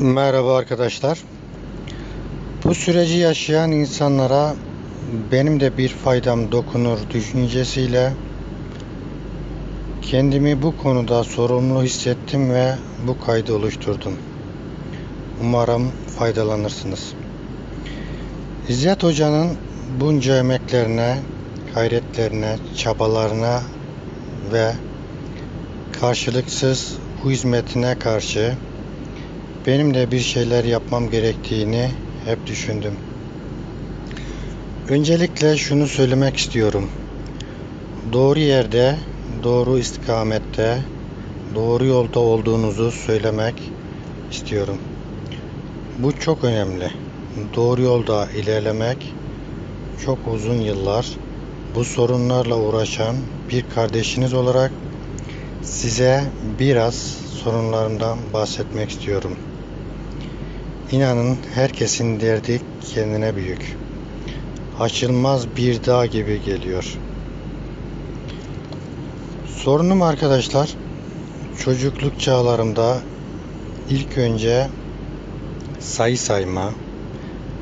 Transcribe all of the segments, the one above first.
Merhaba arkadaşlar. Bu süreci yaşayan insanlara benim de bir faydam dokunur düşüncesiyle kendimi bu konuda sorumlu hissettim ve bu kaydı oluşturdum. Umarım faydalanırsınız. İzzet Hoca'nın bunca emeklerine, gayretlerine, çabalarına ve karşılıksız bu hizmetine karşı benim de bir şeyler yapmam gerektiğini hep düşündüm. Öncelikle şunu söylemek istiyorum. Doğru yerde, doğru istikamette, doğru yolda olduğunuzu söylemek istiyorum. Bu çok önemli. Doğru yolda ilerlemek çok uzun yıllar bu sorunlarla uğraşan bir kardeşiniz olarak size biraz sorunlarımdan bahsetmek istiyorum. İnanın herkesin derdi kendine büyük. Aşılmaz bir dağ gibi geliyor. Sorunum arkadaşlar çocukluk çağlarımda ilk önce sayı sayma,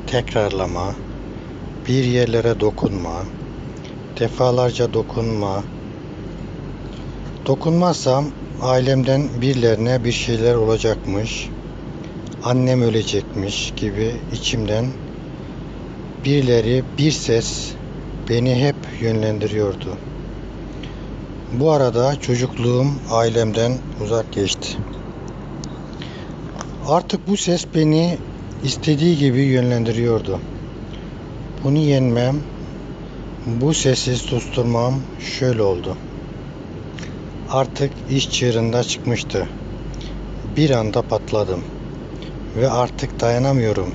tekrarlama, bir yerlere dokunma, defalarca dokunma. Dokunmazsam ailemden birilerine bir şeyler olacakmış, annem ölecekmiş gibi içimden birileri bir ses beni hep yönlendiriyordu. Bu arada çocukluğum ailemden uzak geçti. Artık bu ses beni istediği gibi yönlendiriyordu. Bunu yenmem, bu sesi susturmam şöyle oldu. Artık iş çığırında çıkmıştı. Bir anda patladım ve artık dayanamıyorum.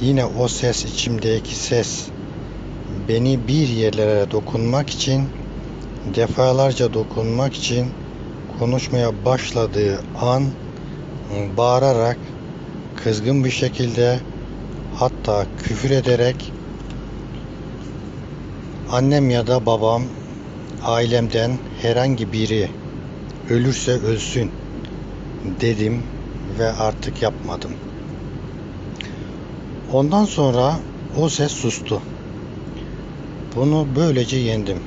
Yine o ses içimdeki ses beni bir yerlere dokunmak için defalarca dokunmak için konuşmaya başladığı an bağırarak kızgın bir şekilde hatta küfür ederek annem ya da babam ailemden herhangi biri ölürse ölsün dedim ve artık yapmadım. Ondan sonra o ses sustu. Bunu böylece yendim.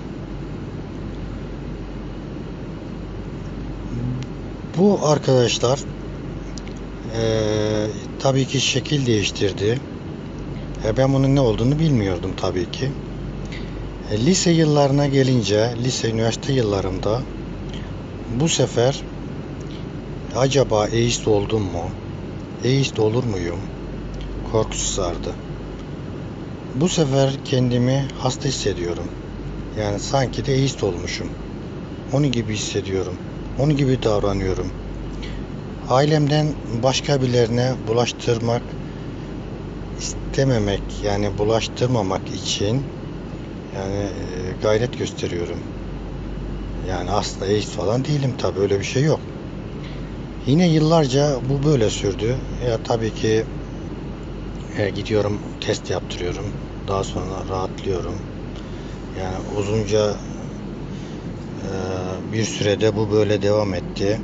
Bu arkadaşlar eee, tabii ki şekil değiştirdi. E, ben bunun ne olduğunu bilmiyordum tabii ki. E, Lise yıllarına gelince, lise üniversite yıllarımda bu sefer acaba eist oldum mu? Eist olur muyum? Korkusu sardı. Bu sefer kendimi hasta hissediyorum. Yani sanki de eist olmuşum. Onu gibi hissediyorum. Onu gibi davranıyorum. Ailemden başka birilerine bulaştırmak istememek yani bulaştırmamak için yani e, gayret gösteriyorum. Yani aslında eşit falan değilim tabi öyle bir şey yok. Yine yıllarca bu böyle sürdü. Ya tabii ki e, gidiyorum test yaptırıyorum. Daha sonra rahatlıyorum. Yani uzunca e, bir sürede bu böyle devam etti.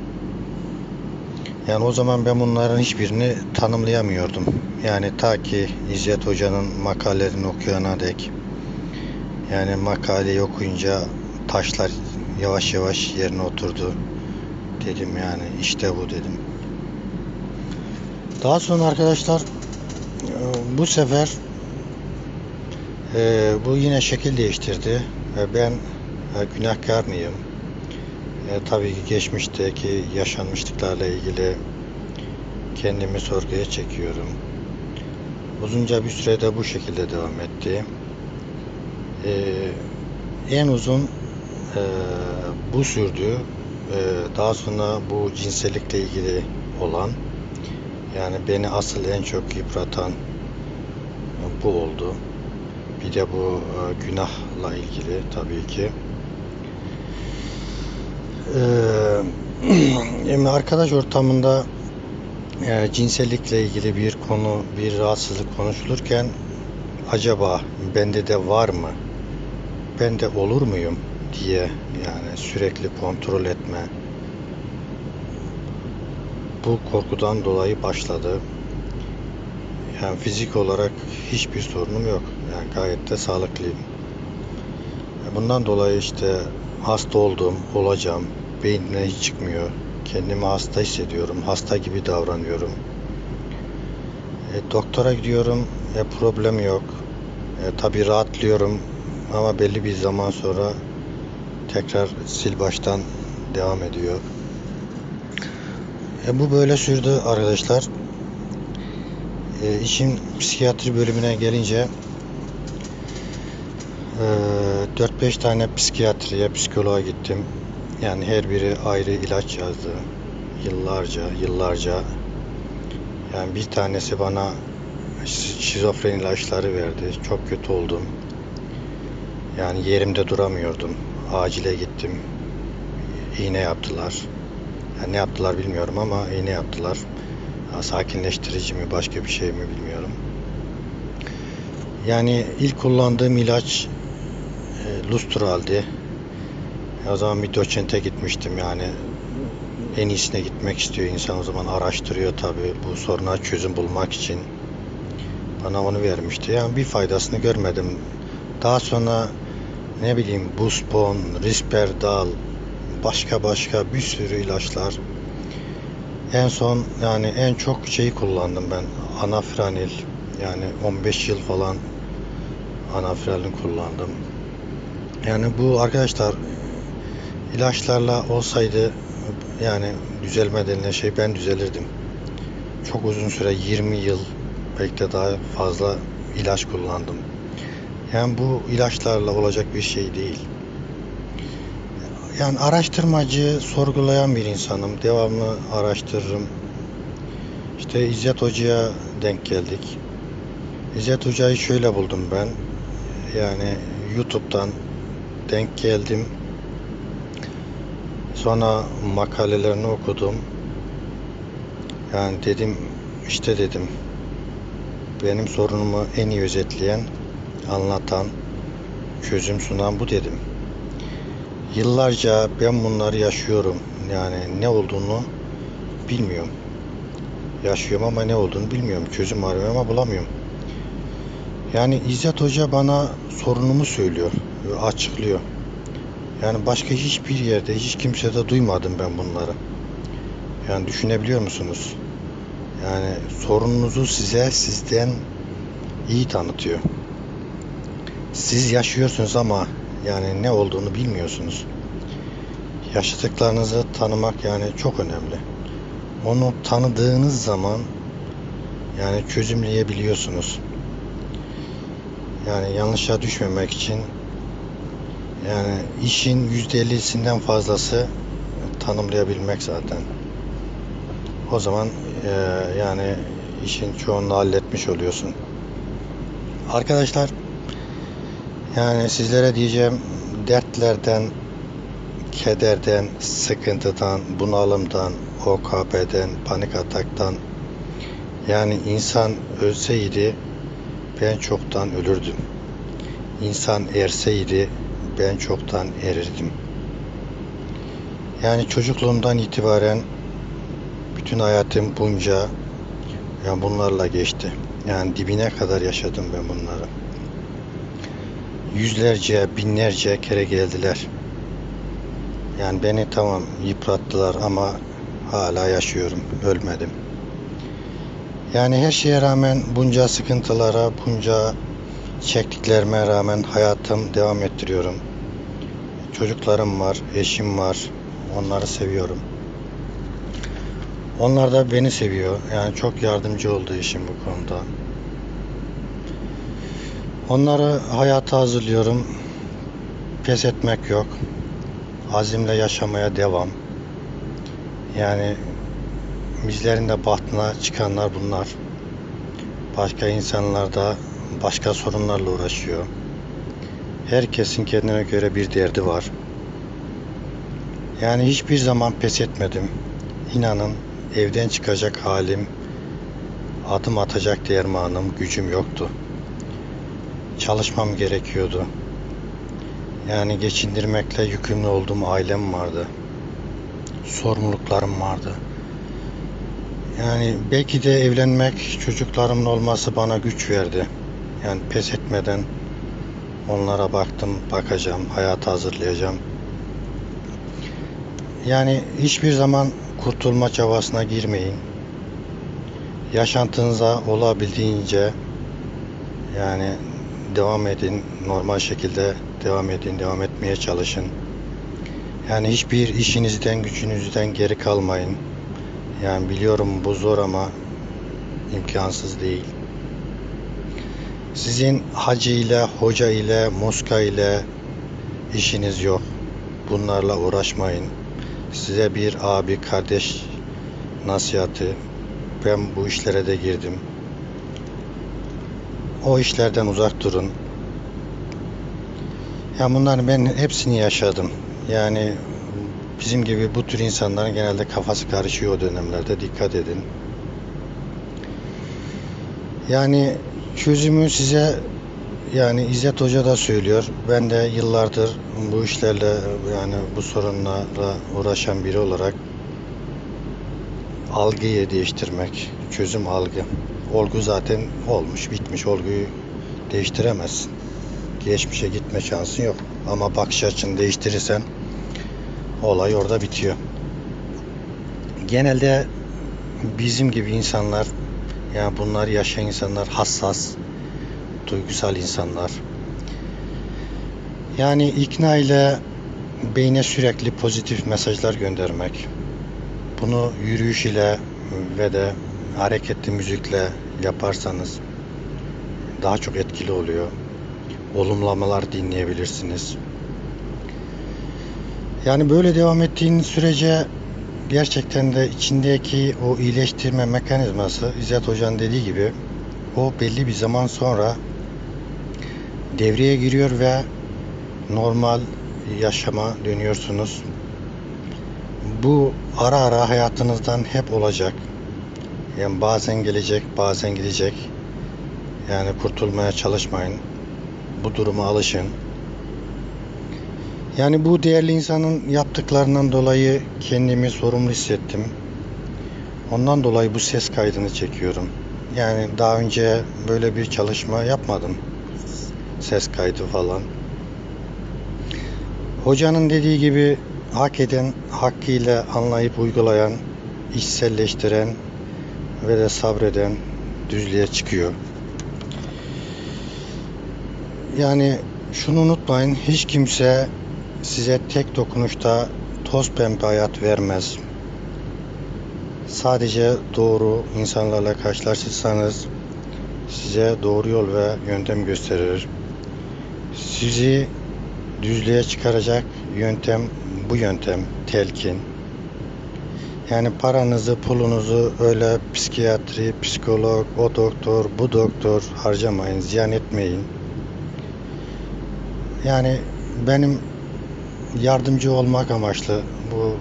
Yani o zaman ben bunların hiçbirini tanımlayamıyordum. Yani ta ki İzzet Hoca'nın makalelerini okuyana dek. Yani makaleyi okuyunca taşlar yavaş yavaş yerine oturdu. Dedim yani işte bu dedim. Daha sonra arkadaşlar e, bu sefer e, bu yine şekil değiştirdi ve ben e, günahkar mıyım? E, tabii ki geçmişteki yaşanmışlıklarla ilgili kendimi sorguya çekiyorum. Uzunca bir sürede bu şekilde devam etti. E, en uzun e, bu sürdü. E, daha sonra bu cinsellikle ilgili olan yani beni asıl en çok yıpratan bu oldu. Bir de bu e, günahla ilgili tabii ki. Ee, arkadaş ortamında e, cinsellikle ilgili bir konu, bir rahatsızlık konuşulurken acaba bende de var mı? Bende olur muyum diye yani sürekli kontrol etme. bu korkudan dolayı başladı. Yani fizik olarak hiçbir sorunum yok. Yani gayet de sağlıklıyım. Bundan dolayı işte hasta oldum, olacağım. Beynimden hiç çıkmıyor. Kendimi hasta hissediyorum. Hasta gibi davranıyorum. E, doktora gidiyorum. E, problem yok. E, tabii rahatlıyorum. Ama belli bir zaman sonra tekrar sil baştan devam ediyor. E, bu böyle sürdü arkadaşlar. E, işin psikiyatri bölümüne gelince e, 4-5 tane psikiyatriye, psikoloğa gittim. Yani her biri ayrı ilaç yazdı. Yıllarca, yıllarca. Yani bir tanesi bana şizofren ilaçları verdi. Çok kötü oldum. Yani yerimde duramıyordum. Acile gittim. İğne yaptılar. Yani ne yaptılar bilmiyorum ama iğne yaptılar. Ha, sakinleştirici mi başka bir şey mi bilmiyorum. Yani ilk kullandığım ilaç e, Lustral'di. O zaman bir doçente gitmiştim yani. En iyisine gitmek istiyor insan o zaman araştırıyor tabi bu soruna çözüm bulmak için. Bana onu vermişti. Yani bir faydasını görmedim. Daha sonra ne bileyim Buspon, Risperdal, başka başka bir sürü ilaçlar. En son yani en çok şeyi kullandım ben. Anafranil. Yani 15 yıl falan anafranil kullandım. Yani bu arkadaşlar ilaçlarla olsaydı yani düzelme denilen şey ben düzelirdim. Çok uzun süre 20 yıl belki de daha fazla ilaç kullandım. Yani bu ilaçlarla olacak bir şey değil. Yani araştırmacı, sorgulayan bir insanım. Devamlı araştırırım. İşte İzzet Hoca'ya denk geldik. İzzet Hoca'yı şöyle buldum ben. Yani YouTube'dan denk geldim. Sonra makalelerini okudum. Yani dedim işte dedim benim sorunumu en iyi özetleyen, anlatan, çözüm sunan bu dedim. Yıllarca ben bunları yaşıyorum. Yani ne olduğunu bilmiyorum. Yaşıyorum ama ne olduğunu bilmiyorum. Çözüm arıyorum ama bulamıyorum. Yani İzzet Hoca bana sorunumu söylüyor ve açıklıyor. Yani başka hiçbir yerde, hiç kimsede duymadım ben bunları. Yani düşünebiliyor musunuz? Yani sorununuzu size sizden iyi tanıtıyor. Siz yaşıyorsunuz ama yani ne olduğunu bilmiyorsunuz. Yaşadıklarınızı tanımak yani çok önemli. Onu tanıdığınız zaman yani çözümleyebiliyorsunuz. Yani yanlışa düşmemek için yani işin %50'sinden fazlası tanımlayabilmek zaten. O zaman e, yani işin çoğunu halletmiş oluyorsun. Arkadaşlar yani sizlere diyeceğim dertlerden, kederden, sıkıntıdan, bunalımdan, OKP'den, panik ataktan yani insan ölseydi ben çoktan ölürdüm. İnsan erseydi ben çoktan erirdim. Yani çocukluğumdan itibaren bütün hayatım bunca yani bunlarla geçti. Yani dibine kadar yaşadım ben bunları. Yüzlerce, binlerce kere geldiler. Yani beni tamam yıprattılar ama hala yaşıyorum, ölmedim. Yani her şeye rağmen bunca sıkıntılara, bunca çektiklerime rağmen hayatım devam ettiriyorum. Çocuklarım var, eşim var. Onları seviyorum. Onlar da beni seviyor. Yani çok yardımcı oldu işim bu konuda. Onları hayata hazırlıyorum. Pes etmek yok. Azimle yaşamaya devam. Yani bizlerin de bahtına çıkanlar bunlar. Başka insanlar da başka sorunlarla uğraşıyor. Herkesin kendine göre bir derdi var. Yani hiçbir zaman pes etmedim. İnanın evden çıkacak halim, adım atacak dermanım, gücüm yoktu. Çalışmam gerekiyordu. Yani geçindirmekle yükümlü olduğum ailem vardı. Sorumluluklarım vardı. Yani belki de evlenmek, çocuklarımın olması bana güç verdi. Yani pes etmeden onlara baktım, bakacağım, hayata hazırlayacağım. Yani hiçbir zaman kurtulma çabasına girmeyin. Yaşantınıza olabildiğince yani devam edin, normal şekilde devam edin, devam etmeye çalışın. Yani hiçbir işinizden, gücünüzden geri kalmayın. Yani biliyorum bu zor ama imkansız değil. Sizin hacı ile, hoca ile, muska ile işiniz yok. Bunlarla uğraşmayın. Size bir abi, kardeş nasihatı. Ben bu işlere de girdim. O işlerden uzak durun. Ya bunların ben hepsini yaşadım. Yani bizim gibi bu tür insanların genelde kafası karışıyor o dönemlerde. Dikkat edin. Yani çözümü size yani İzzet Hoca da söylüyor. Ben de yıllardır bu işlerle yani bu sorunlarla uğraşan biri olarak algıyı değiştirmek. Çözüm algı. Olgu zaten olmuş, bitmiş. Olguyu değiştiremezsin. Geçmişe gitme şansın yok. Ama bakış açını değiştirirsen olay orada bitiyor. Genelde bizim gibi insanlar yani bunlar yaşayan insanlar hassas, duygusal insanlar. Yani ikna ile beyne sürekli pozitif mesajlar göndermek. Bunu yürüyüş ile ve de hareketli müzikle yaparsanız daha çok etkili oluyor. Olumlamalar dinleyebilirsiniz. Yani böyle devam ettiğin sürece gerçekten de içindeki o iyileştirme mekanizması İzzet Hoca'nın dediği gibi o belli bir zaman sonra devreye giriyor ve normal yaşama dönüyorsunuz. Bu ara ara hayatınızdan hep olacak. Yani bazen gelecek, bazen gidecek. Yani kurtulmaya çalışmayın. Bu duruma alışın. Yani bu değerli insanın yaptıklarından dolayı kendimi sorumlu hissettim. Ondan dolayı bu ses kaydını çekiyorum. Yani daha önce böyle bir çalışma yapmadım. Ses kaydı falan. Hocanın dediği gibi hak eden, hakkıyla anlayıp uygulayan, içselleştiren ve de sabreden düzlüğe çıkıyor. Yani şunu unutmayın, hiç kimse size tek dokunuşta toz pembe hayat vermez. Sadece doğru insanlarla karşılaşırsanız size doğru yol ve yöntem gösterir. Sizi düzlüğe çıkaracak yöntem bu yöntem telkin. Yani paranızı, pulunuzu öyle psikiyatri, psikolog, o doktor, bu doktor harcamayın, ziyan etmeyin. Yani benim yardımcı olmak amaçlı bu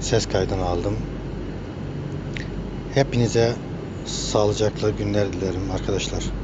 ses kaydını aldım. Hepinize sağlıcaklı günler dilerim arkadaşlar.